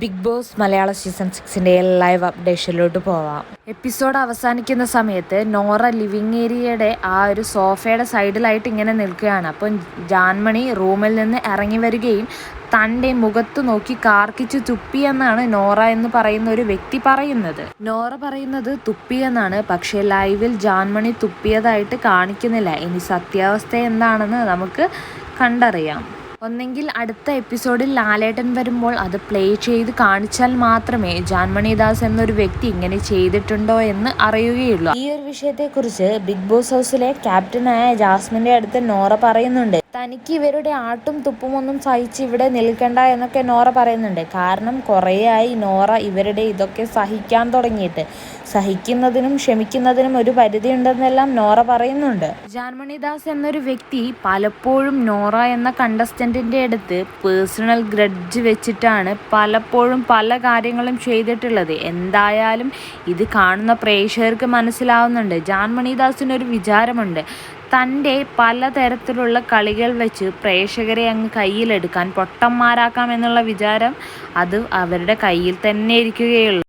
Big Boss മലയാള season സിക്സിന്റെ live അപ്ഡേഷനിലോട്ട് പോവാം. എപ്പിസോഡ് അവസാനിക്കുന്ന സമയത്ത് നോറ ലിവിങ് ഏരിയയുടെ ആ ഒരു സോഫയുടെ സൈഡിലായിട്ട് ഇങ്ങനെ നിൽക്കുകയാണ്. അപ്പം ജാൻമണി റൂമിൽ നിന്ന് ഇറങ്ങി വരികയും തന്റെ മുഖത്ത് നോക്കി കാർക്കിച്ച് തുപ്പി എന്നാണ് നോറ എന്ന് പറയുന്ന ഒരു വ്യക്തി പറയുന്നത്. നോറ പറയുന്നത് തുപ്പി എന്നാണ്. പക്ഷേ ലൈവിൽ ജാൻമണി തുപ്പിയതായിട്ട് കാണിക്കുന്നില്ല. ഇനി സത്യാവസ്ഥ എന്താണെന്ന് നമുക്ക് കണ്ടറിയാം. ഒന്നെങ്കിൽ അടുത്ത എപ്പിസോഡിൽ ലാലേട്ടൻ വരുമ്പോൾ അത് പ്ലേ ചെയ്ത് കാണിച്ചാൽ മാത്രമേ ജാൻമണിദാസ് എന്നൊരു വ്യക്തി ഇങ്ങനെ ചെയ്തിട്ടുണ്ടോ എന്ന് അറിയുകയുള്ളൂ. ഈ ഒരു വിഷയത്തെക്കുറിച്ച് ബിഗ് ബോസ് ഹൗസിലെ ക്യാപ്റ്റനായ ജാസ്മിന്റെ അടുത്ത് നോറ പറയുന്നുണ്ട്. തനിക്ക് ഇവരുടെ ആട്ടും തുപ്പും ഒന്നും സഹിച്ച് ഇവിടെ നിൽക്കണ്ട എന്നൊക്കെ നോറ പറയുന്നുണ്ട്. കാരണം കുറേയായി നോറ ഇവരുടെ ഇതൊക്കെ സഹിക്കാൻ തുടങ്ങിയിട്ട്. സഹിക്കുന്നതിനും ക്ഷമിക്കുന്നതിനും ഒരു പരിധി ഉണ്ടെന്നെല്ലാം നോറ പറയുന്നുണ്ട്. ജാൻമണിദാസ് എന്നൊരു വ്യക്തി പലപ്പോഴും നോറ എന്ന കണ്ടസ്റ്റന്റിന്റെ അടുത്ത് പേഴ്സണൽ ഗ്രഡ്ജ് വെച്ചിട്ടാണ് പലപ്പോഴും പല കാര്യങ്ങളും ചെയ്തിട്ടുള്ളത്. എന്തായാലും ഇത് കാണുന്ന പ്രേക്ഷകർക്ക് മനസ്സിലാവുന്നുണ്ട്. ജാൻമണിദാസിനൊരു വിചാരമുണ്ട്. തന്റെ പലതരത്തിലുള്ള കളികൾ വെച്ച് പ്രേക്ഷകരെ അങ്ങ് കയ്യിലെടുക്കാൻ പൊട്ടന്മാരാക്കാം എന്നുള്ള വിചാരം അത് അവരുടെ കയ്യിൽ തന്നെ ഇരിക്കുകയുള്ളൂ.